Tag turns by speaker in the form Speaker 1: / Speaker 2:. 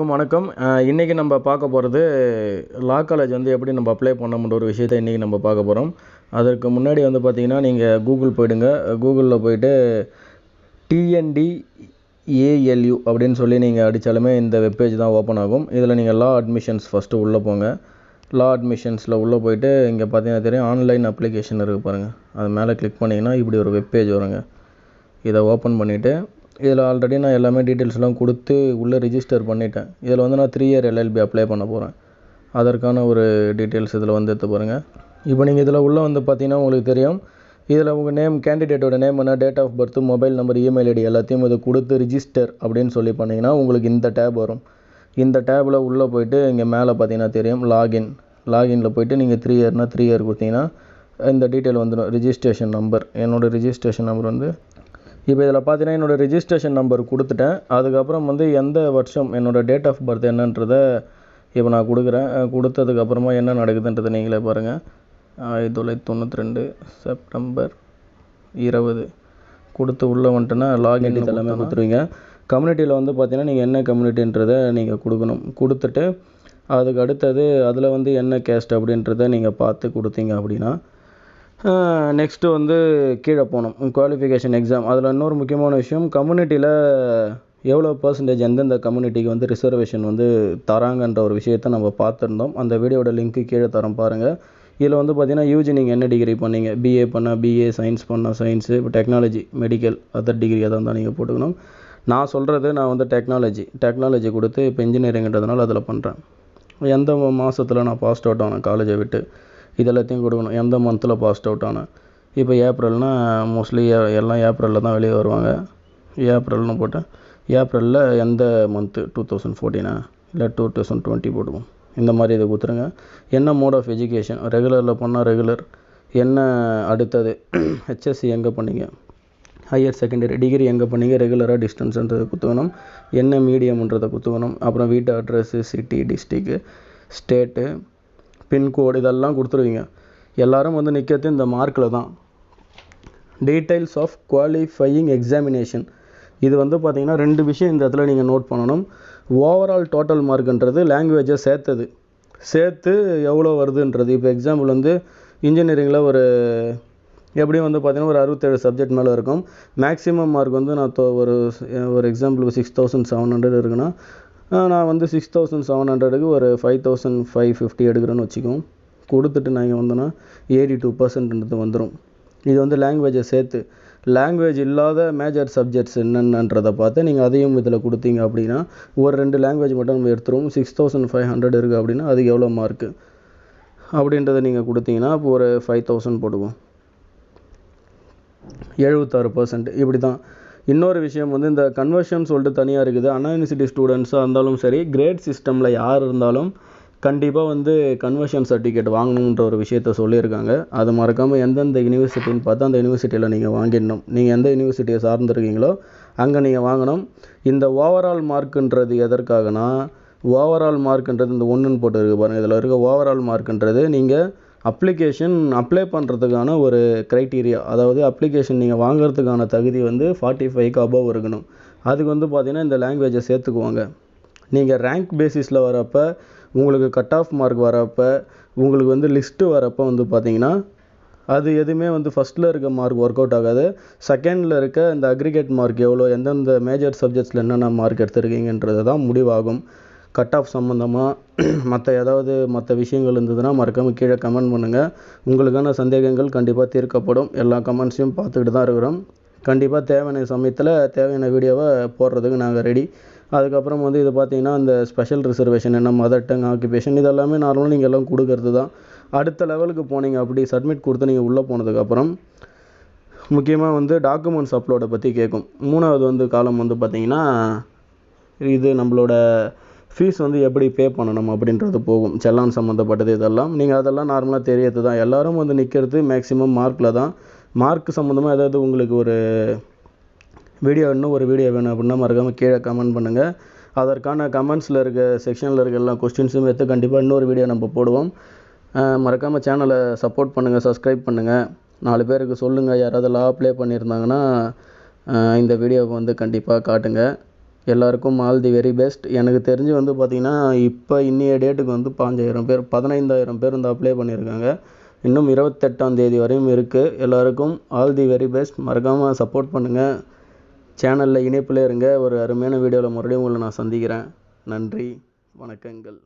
Speaker 1: எல்லாத்துக்கும் வணக்கம். இன்றைக்கி நம்ம பார்க்க போகிறது லா காலேஜ் வந்து எப்படி நம்ம அப்ளை பண்ணணுன்ற ஒரு விஷயத்தை இன்றைக்கி நம்ம பார்க்க போகிறோம் அதற்கு முன்னாடி வந்து பார்த்திங்கன்னா நீங்கள் கூகுள் போயிடுங்க. கூகுளில் போயிட்டு டிஎன்டி ஏஎல்யூ அப்படின்னு சொல்லி நீங்கள் அடித்தாலுமே இந்த வெப்பேஜ் தான் ஓப்பன் ஆகும். இதில் நீங்கள் லா அட்மிஷன்ஸ் ஃபஸ்ட்டு உள்ளே போங்க. லா அட்மிஷன்ஸில் உள்ளே போயிட்டு இங்கே பார்த்தீங்கன்னா தெரியும் ஆன்லைன் அப்ளிகேஷன் இருக்குது பாருங்கள் அது மேலே கிளிக் பண்ணிங்கன்னா இப்படி ஒரு வெப்பேஜ் வருங்க. இதை ஓப்பன் பண்ணிவிட்டு இதில் ஆல்ரெடி நான் எல்லாமே டீட்டெயில்ஸ்லாம் கொடுத்து உள்ளே ரிஜிஸ்டர் பண்ணிட்டேன். இதில் வந்து நான் த்ரீ இயர் எல்எல்பி அப்ளை பண்ண போகிறேன் அதற்கான ஒரு டீட்டெயில்ஸ் இதில் வந்து எடுத்து பாருங்கள் இப்போ நீங்கள் இதில் உள்ளே வந்து பார்த்தீங்கன்னா உங்களுக்கு தெரியும். இதில் உங்கள் நேம் கேண்டிடேட்டோட நேம் என்ன date of birth mobile number email ID எல்லாத்தையும் இதை கொடுத்து ரிஜிஸ்டர் அப்படின்னு சொல்லி பண்ணிங்கன்னா உங்களுக்கு இந்த டேப் வரும். இந்த டேப்பில் உள்ளே போயிட்டு இங்கே மேலே பார்த்தீங்கன்னா தெரியும். லாகின் லாகினில் போயிட்டு நீங்கள் த்ரீ இயர்னா த்ரீ இயர் கொடுத்தீங்கன்னா இந்த டீட்டெயில் வந்துடும். ரிஜிஸ்ட்ரேஷன் நம்பர் என்னோடய ரிஜிஸ்ட்ரேஷன் நம்பர் வந்து இப்போ இதில் பார்த்தீங்கன்னா என்னோடய ரிஜிஸ்ட்ரேஷன் நம்பர் கொடுத்துட்டேன். அதுக்கப்புறம் வந்து எந்த வருஷம் என்னோடய டேட் ஆஃப் பர்த் என்னன்றதை இப்போ நான் கொடுக்குறேன். கொடுத்ததுக்கப்புறமா என்ன நடக்குதுன்றதை நீங்களே பாருங்கள் ஆயிரத்தி தொள்ளாயிரத்தி தொண்ணூற்றி ரெண்டு செப்டம்பர் இருபது. கொடுத்து உள்ளே வந்துட்டுனா லாகின் எல்லாமே கொடுத்துருவீங்க. கம்யூனிட்டியில் வந்து பார்த்தீங்கன்னா நீங்கள் என்ன கம்யூனிட்டின்றதை நீங்கள் கொடுக்கணும். கொடுத்துட்டு அதுக்கு அடுத்தது அதில் வந்து என்ன கேஸ்ட் அப்படின்றத நீங்கள் பார்த்து கொடுத்தீங்க அப்படின்னா நெக்ஸ்ட்டு வந்து கீழே போனோம் குவாலிஃபிகேஷன் எக்ஸாம் அதில் இன்னொரு முக்கியமான விஷயம் கம்யூனிட்டியில் எவ்வளோ பர்சன்டேஜ் எந்தெந்த கம்யூனிட்டிக்கு வந்து ரிசர்வேஷன் வந்து தராங்கன்ற ஒரு விஷயத்த நம்ம பார்த்துருந்தோம். அந்த வீடியோட லிங்க்கு கீழே தரோம் பாருங்கள் இதில் வந்து பார்த்தீங்கன்னா யூஜி நீங்கள் என்ன டிகிரி பண்ணீங்க? பிஏ பண்ணால் பிஏ சயின்ஸ் பண்ணால் சயின்ஸு இப்போ டெக்னாலஜி மெடிக்கல் அதர் டிகிரி எதாக இருந்தால் நீங்கள் போட்டுக்கணும். நான் சொல்கிறது நான் வந்து டெக்னாலஜி டெக்னாலஜி கொடுத்து இப்போ இன்ஜினியரிங்கிறதுனால அதில் பண்ணுறேன் எந்த மாதத்தில் நான் பாஸ்ட் அவுட் ஆனேன்? காலேஜை விட்டு. இது எல்லாத்தையும் கொடுக்கணும். எந்த மந்தில் பாஸ்ட் அவுட் ஆனால் இப்போ ஏப்ரல்னால் மோஸ்ட்லி எல்லாம் ஏப்ரலில் தான் வெளியே வருவாங்க. ஏப்ரல்னு போட்டேன். ஏப்ரலில் எந்த மந்த்து டூ தௌசண்ட் ஃபோர்டீனா இல்லை டூ தௌசண்ட் டுவெண்ட்டி போடுவோம் இந்த மாதிரி இதை கொடுத்துருங்க. என்ன மோட் ஆஃப் எஜுகேஷன் ரெகுலரில் பண்ணால் ரெகுலர் என்ன அடுத்தது? ஹெச்எஸ்சி எங்கே பண்ணீங்க? ஹையர் செகண்டரி டிகிரி எங்கே பண்ணீங்க? ரெகுலராக டிஸ்டன்ஸ்ன்றதை குத்துக்கணும். என்ன மீடியம்ன்றதை குத்துக்கணும். அப்புறம் வீட்டு address city district state pincode இதெல்லாம் கொடுத்துருவீங்க. எல்லோரும் வந்து நிற்கிறது இந்த மார்க்கில் தான். டீட்டெயில்ஸ் ஆஃப் குவாலிஃபையிங் எக்ஸாமினேஷன் இது வந்து பார்த்திங்கன்னா ரெண்டு விஷயம் இந்த இடத்துல நீங்கள் நோட் பண்ணணும். ஓவரால் டோட்டல் மார்க்குன்றது லாங்குவேஜை சேர்த்தது. சேர்த்து எவ்வளோ வருதுன்றது. இப்போ எக்ஸாம்பிள் வந்து இன்ஜினியரிங்கில் ஒரு எப்படியும் வந்து பார்த்திங்கன்னா ஒரு அறுபத்தேழு சப்ஜெக்ட் மேலே இருக்கும். மேக்ஸிமம் மார்க் வந்து நான் ஒரு ஒரு example six thousand seven hundred இருக்குன்னா நான் வந்து சிக்ஸ் தௌசண்ட் செவன் ஹண்ட்ரடுக்கு ஒரு ஃபைவ் தௌசண்ட் ஃபைவ் ஃபிஃப்டி எடுக்கிறேன்னு வச்சுக்கோம் கொடுத்துட்டு நான் இங்கே வந்தேன்னா எயிட்டி டூ பர்சன்ட்ன்றது வந்துடும் இது வந்து லாங்குவேஜை சேர்த்து. லாங்குவேஜ் இல்லாத மேஜர் சப்ஜெக்ட்ஸ் என்னென்னன்றதை பார்த்து நீங்கள் அதையும் இதில் கொடுத்தீங்க அப்படின்னா ஒரு ரெண்டு லாங்குவேஜ் மட்டும் நம்ம எடுத்துருவோம். சிக்ஸ் தௌசண்ட் ஃபைவ் ஹண்ட்ரட் இருக்குது அப்படின்னா அதுக்கு எவ்வளோ மார்க்கு அப்படின்றத நீங்கள் கொடுத்தீங்கன்னா இப்போ ஒரு ஃபைவ் தௌசண்ட் போடுவோம் எழுபத்தாறு பர்சன்ட் இப்படி தான் இன்னொரு விஷயம் வந்து இந்த கன்வர்ஷன் சொல்லிட்டு தனியாக இருக்குது. அண்ணா யூனிவர்சிட்டி ஸ்டூடெண்ட்ஸாக இருந்தாலும் சரி கிரேட் சிஸ்டமில் யார் இருந்தாலும் கண்டிப்பாக வந்து கன்வர்ஷன் சர்டிஃபிகேட் வாங்கணுன்ற ஒரு விஷயத்த சொல்லியிருக்காங்க. அது மறக்காமல் எந்தெந்த யூனிவர்சிட்டின்னு பார்த்தா அந்த யூனிவர்சிட்டியில் நீங்கள் வாங்கிடணும். நீங்கள் எந்த யூனிவர்சிட்டியை சார்ந்திருக்கீங்களோ அங்கே நீங்கள் வாங்கணும். இந்த ஓவரால் மார்க்குன்றது எதற்காகனா ஓவரால் மார்க்குன்றது இந்த ஒன்றுன்னு போட்டுருக்கு பாருங்கள் இதில் இருக்க ஓவரால் மார்க்குன்றது நீங்கள் அப்ளிகேஷன் அப்ளை பண்ணுறதுக்கான ஒரு க்ரைட்டீரியா அதாவது அப்ளிகேஷன் நீங்கள் வாங்குறதுக்கான தகுதி வந்து ஃபார்ட்டி ஃபைவ்க்கு அபவ் இருக்கணும். அதுக்கு வந்து பார்த்திங்கன்னா இந்த லாங்குவேஜை சேர்த்துக்குவாங்க. நீங்கள் ரேங்க் பேசிஸில் வரப்போ உங்களுக்கு கட் ஆஃப் மார்க் வரப்போ உங்களுக்கு வந்து லிஸ்ட்டு வரப்போ வந்து பார்த்தீங்கன்னா அது எதுவுமே வந்து ஃபஸ்ட்டில் இருக்க மார்க் ஒர்க் அவுட் ஆகாது. செகண்டில் இருக்க இந்த அக்ரிகேட் மார்க் எவ்வளோ எந்தெந்த மேஜர் சப்ஜெக்ட்ஸில் என்னென்ன மார்க் எடுத்திருக்கீங்கன்றது தான் முடிவாகும். கட் ஆஃப் சம்மந்தமாக மற்ற ஏதாவது மற்ற விஷயங்கள் இருந்ததுன்னா மறக்காமல் கீழே கமெண்ட் பண்ணுங்கள் உங்களுக்கான சந்தேகங்கள் கண்டிப்பாக தீர்க்கப்படும். எல்லா கமெண்ட்ஸையும் பார்த்துக்கிட்டு தான் இருக்கிறோம். கண்டிப்பாக தேவையான சமயத்தில் தேவையான வீடியோவை போடுறதுக்கு நாங்கள் ரெடி அதுக்கப்புறம் வந்து இது பார்த்தீங்கன்னா அந்த ஸ்பெஷல் ரிசர்வேஷன் என்ன மதர் டங் ஆக்குபேஷன் இதெல்லாமே நார்மலாக நீங்கள் எல்லாம் கொடுக்கறது தான். அடுத்த லெவலுக்கு போனீங்க அப்படி சப்மிட் கொடுத்து நீங்கள் உள்ளே போனதுக்கப்புறம் முக்கியமாக வந்து டாக்குமெண்ட்ஸ் அப்லோடை பற்றி கேட்கும் மூணாவது வந்து காலம் வந்து பார்த்திங்கன்னா இது நம்மளோட ஃபீஸ் வந்து எப்படி பே பண்ணணும் அப்படின்றது போகும். செல்லான் சம்மந்தப்பட்டது இதெல்லாம். நீங்கள் அதெல்லாம் நார்மலாக தெரியறது தான். எல்லோரும் வந்து நிற்கிறது மேக்ஸிமம் மார்க்கில் தான். மார்க் சம்மந்தமாக ஏதாவது உங்களுக்கு ஒரு வீடியோ இன்னும் ஒரு வீடியோ வேணும் அப்படின்னா மறக்காமல் கீழே கமெண்ட் பண்ணுங்கள் அதற்கான கமெண்ட்ஸில் இருக்க செக்ஷனில் இருக்க எல்லா கொஸ்டின்ஸும் எடுத்து கண்டிப்பாக இன்னொரு வீடியோ நம்ம போடுவோம். மறக்காமல் சேனலை சப்போர்ட் பண்ணுங்கள் சப்ஸ்கிரைப் பண்ணுங்கள் நாலு பேருக்கு சொல்லுங்கள் யாராவது லா அப்ளை பண்ணியிருந்தாங்கன்னா இந்த வீடியோவை வந்து கண்டிப்பாக காட்டுங்க.
Speaker 2: எல்லாருக்கும் ஆல் தி வெரி பெஸ்ட். எனக்கு தெரிஞ்சு வந்து பார்த்திங்கன்னா இப்போ இன்றைய டேட்டுக்கு வந்து பாஞ்சாயிரம் பேர் பதினைந்தாயிரம் பேர் வந்து அப்ளை பண்ணியிருக்காங்க இன்னும் இருபத்தெட்டாம் தேதி வரையும் இருக்குது எல்லாருக்கும் ஆல் தி வெரி பெஸ்ட். மறக்காமல் சப்போர்ட் பண்ணுங்கள் சேனலில் இணைப்பில் இருங்க. ஒரு அருமையான வீடியோவில் மறுபடியும் உங்களை நான் சந்திக்கிறேன். நன்றி. வணக்கங்கள்.